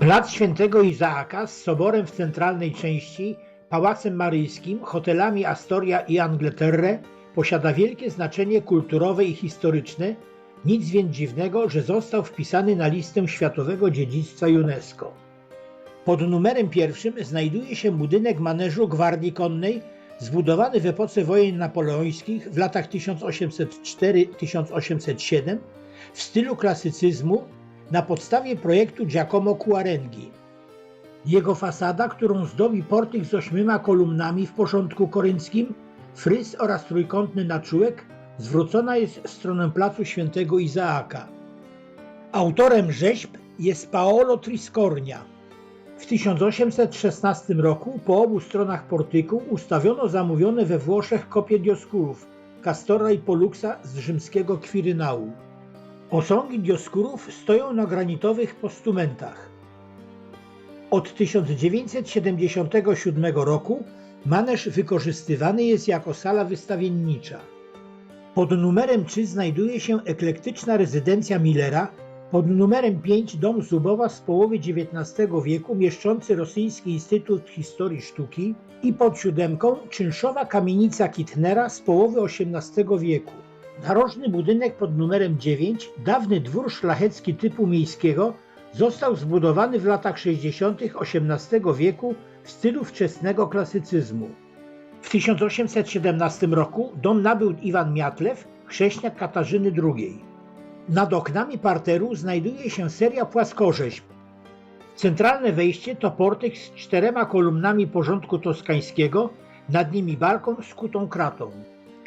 Plac Świętego Izaaka z soborem w centralnej części, Pałacem Maryjskim, hotelami Astoria i Angleterre posiada wielkie znaczenie kulturowe i historyczne, nic więc dziwnego, że został wpisany na listę Światowego Dziedzictwa UNESCO. Pod numerem pierwszym znajduje się budynek maneżu Gwardii Konnej, zbudowany w epoce wojen napoleońskich w latach 1804-1807 w stylu klasycyzmu na podstawie projektu Giacomo Quarengi. Jego fasada, którą zdobi portyk z ośmioma kolumnami w porządku korynckim, fryz oraz trójkątny naczółek, zwrócona jest w stronę placu Świętego Izaaka. Autorem rzeźb jest Paolo Triscornia. W 1816 roku po obu stronach portyku ustawiono zamówione we Włoszech kopie Dioskurów, Castora i Poluxa z rzymskiego Kwirynału. Osągi Dioskurów stoją na granitowych postumentach. Od 1977 roku maneż wykorzystywany jest jako sala wystawiennicza. Pod numerem 3 znajduje się eklektyczna rezydencja Millera, pod numerem 5 dom Zubowa z połowy XIX wieku mieszczący Rosyjski Instytut Historii Sztuki i pod siódemką czynszowa kamienica Kittnera z połowy XVIII wieku. Narożny budynek pod numerem 9, dawny dwór szlachecki typu miejskiego, został zbudowany w latach 60. XVIII wieku w stylu wczesnego klasycyzmu. W 1817 roku dom nabył Iwan Miatlew, chrześniak Katarzyny II. Nad oknami parteru znajduje się seria płaskorzeźb. Centralne wejście to portyk z czterema kolumnami porządku toskańskiego, nad nimi balkon z kutą kratą.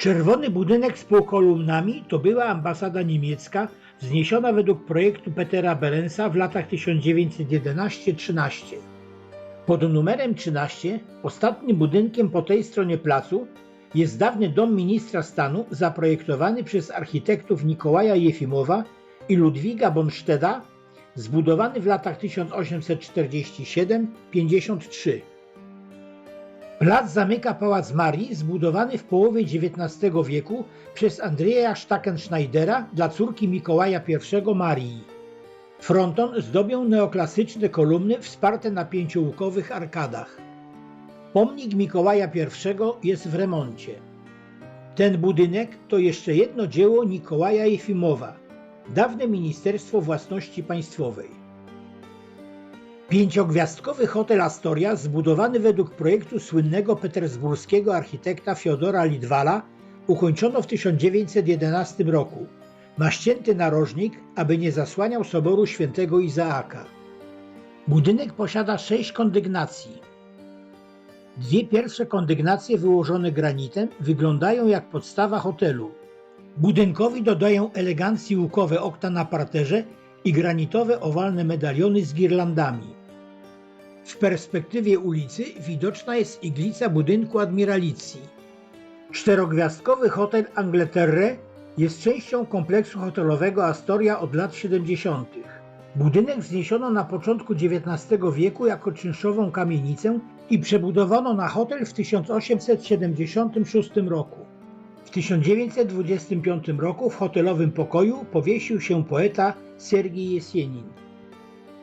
Czerwony budynek z półkolumnami to była ambasada niemiecka, wzniesiona według projektu Petera Berensa w latach 1911-13. Pod numerem 13, ostatnim budynkiem po tej stronie placu, jest dawny dom ministra stanu zaprojektowany przez architektów Nikołaja Jefimowa i Ludwiga Bonsteda, zbudowany w latach 1847-53. Plac zamyka Pałac Marii, zbudowany w połowie XIX wieku przez Andrzeja Stackenschneidera dla córki Mikołaja I Marii. Fronton zdobią neoklasyczne kolumny wsparte na pięciołukowych arkadach. Pomnik Mikołaja I jest w remoncie. Ten budynek to jeszcze jedno dzieło Nikołaja Jefimowa, dawne Ministerstwo Własności Państwowej. Pięciogwiazdkowy hotel Astoria, zbudowany według projektu słynnego petersburskiego architekta Fiodora Lidwala, ukończono w 1911 roku. Ma ścięty narożnik, aby nie zasłaniał soboru świętego Izaaka. Budynek posiada sześć kondygnacji. Dwie pierwsze kondygnacje wyłożone granitem wyglądają jak podstawa hotelu. Budynkowi dodają elegancji łukowe okna na parterze i granitowe owalne medaliony z girlandami. W perspektywie ulicy widoczna jest iglica budynku admiralicji. Czterogwiazdkowy hotel Angleterre jest częścią kompleksu hotelowego Astoria od lat 70. Budynek wzniesiono na początku XIX wieku jako czynszową kamienicę i przebudowano na hotel w 1876 roku. W 1925 roku w hotelowym pokoju powiesił się poeta Sergiej Jesienin.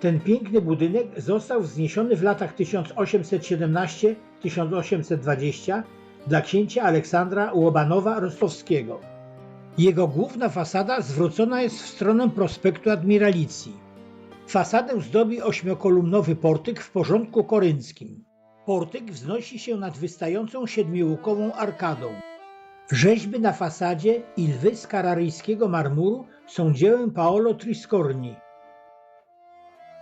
Ten piękny budynek został wzniesiony w latach 1817-1820 dla księcia Aleksandra Łobanowa Rostowskiego. Jego główna fasada zwrócona jest w stronę prospektu Admiralicji. Fasadę zdobi ośmiokolumnowy portyk w porządku korynckim. Portyk wznosi się nad wystającą siedmiułkową arkadą. Rzeźby na fasadzie i lwy z kararyjskiego marmuru są dziełem Paolo Triscorni.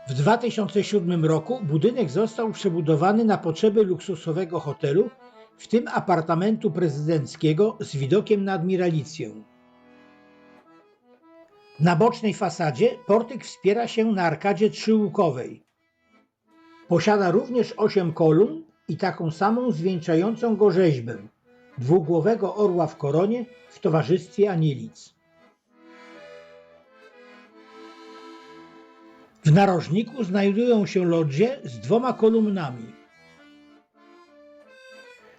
W 2007 roku budynek został przebudowany na potrzeby luksusowego hotelu, w tym apartamentu prezydenckiego z widokiem na admiralicję. Na bocznej fasadzie portyk wspiera się na arkadzie trzyłukowej. Posiada również osiem kolumn i taką samą zwieńczającą go rzeźbę dwugłowego orła w koronie w towarzystwie anielic. W narożniku znajdują się lodże z dwoma kolumnami.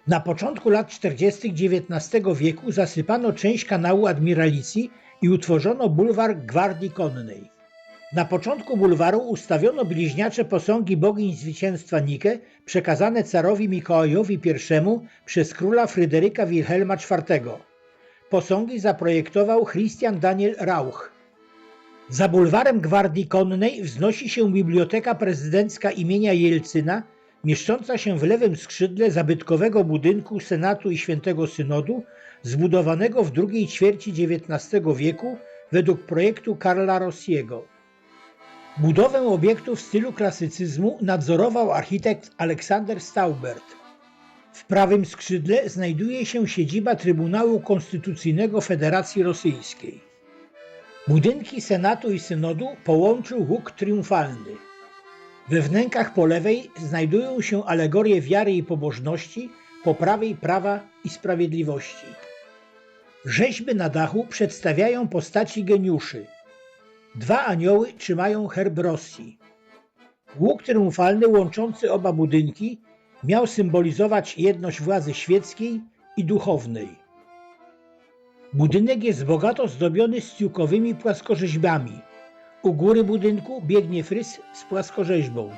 Na początku lat 40. XIX wieku zasypano część kanału Admiralicji i utworzono bulwar Gwardii Konnej. Na początku bulwaru ustawiono bliźniacze posągi bogiń zwycięstwa Nike, przekazane carowi Mikołajowi I przez króla Fryderyka Wilhelma IV. Posągi zaprojektował Christian Daniel Rauch. Za bulwarem Gwardii Konnej wznosi się Biblioteka Prezydencka imienia Jelcyna, mieszcząca się w lewym skrzydle zabytkowego budynku Senatu i Świętego Synodu, zbudowanego w drugiej ćwierci XIX wieku według projektu Karla Rossiego. Budowę obiektu w stylu klasycyzmu nadzorował architekt Aleksander Staubert. W prawym skrzydle znajduje się siedziba Trybunału Konstytucyjnego Federacji Rosyjskiej. Budynki Senatu i Synodu połączył łuk triumfalny. We wnękach po lewej znajdują się alegorie wiary i pobożności, po prawej prawa i sprawiedliwości. Rzeźby na dachu przedstawiają postaci geniuszy. Dwa anioły trzymają herb Rosji. Łuk triumfalny łączący oba budynki miał symbolizować jedność władzy świeckiej i duchownej. Budynek jest bogato zdobiony stiukowymi płaskorzeźbami. U góry budynku biegnie fryz z płaskorzeźbą.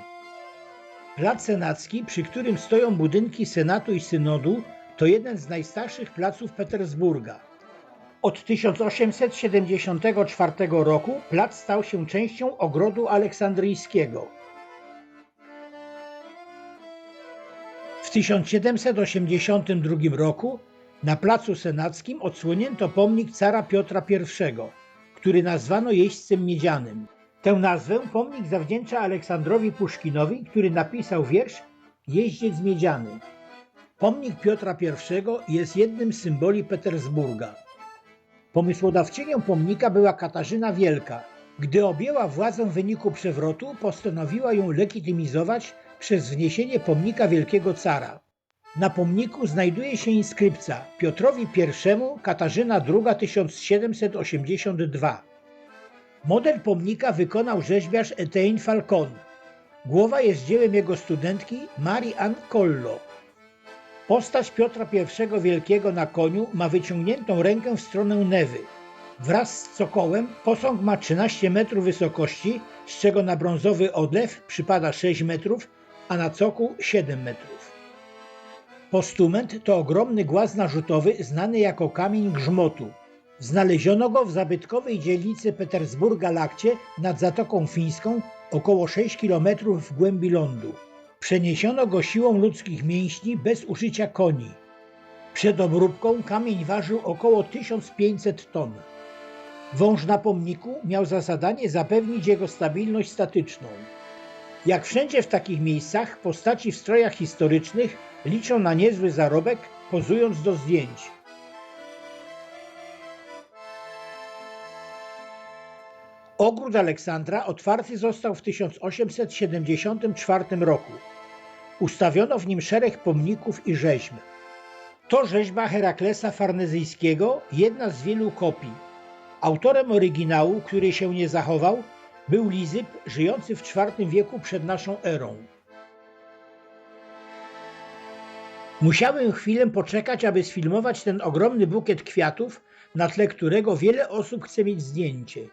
Plac Senacki, przy którym stoją budynki Senatu i Synodu, to jeden z najstarszych placów Petersburga. Od 1874 roku plac stał się częścią ogrodu aleksandryjskiego. W 1782 roku na placu senackim odsłonięto pomnik cara Piotra I, który nazwano jeźdźcem miedzianym. Tę nazwę pomnik zawdzięcza Aleksandrowi Puszkinowi, który napisał wiersz Jeździec miedziany. Pomnik Piotra I jest jednym z symboli Petersburga. Pomysłodawczynią pomnika była Katarzyna Wielka. Gdy objęła władzę w wyniku przewrotu, postanowiła ją legitymizować przez wzniesienie pomnika wielkiego cara. Na pomniku znajduje się inskrypcja Piotrowi I Katarzyna II 1782. Model pomnika wykonał rzeźbiarz Etienne Falcon. Głowa jest dziełem jego studentki Marii Ann Collo. Postać Piotra I Wielkiego na koniu ma wyciągniętą rękę w stronę Newy. Wraz z cokołem posąg ma 13 metrów wysokości, z czego na brązowy odlew przypada 6 metrów, a na cokół 7 metrów. Postument to ogromny głaz narzutowy znany jako kamień grzmotu. Znaleziono go w zabytkowej dzielnicy Petersburga Lakcie nad Zatoką Fińską, około 6 km w głębi lądu. Przeniesiono go siłą ludzkich mięśni bez użycia koni. Przed obróbką kamień ważył około 1500 ton. Wąż na pomniku miał za zadanie zapewnić jego stabilność statyczną. Jak wszędzie w takich miejscach, postaci w strojach historycznych liczą na niezły zarobek, pozując do zdjęć. Ogród Aleksandra otwarty został w 1874 roku. Ustawiono w nim szereg pomników i rzeźb. To rzeźba Heraklesa Farnezyjskiego, jedna z wielu kopii. Autorem oryginału, który się nie zachował, był Lizyp, żyjący w IV wieku przed naszą erą. Musiałem chwilę poczekać, aby sfilmować ten ogromny bukiet kwiatów, na tle którego wiele osób chce mieć zdjęcie.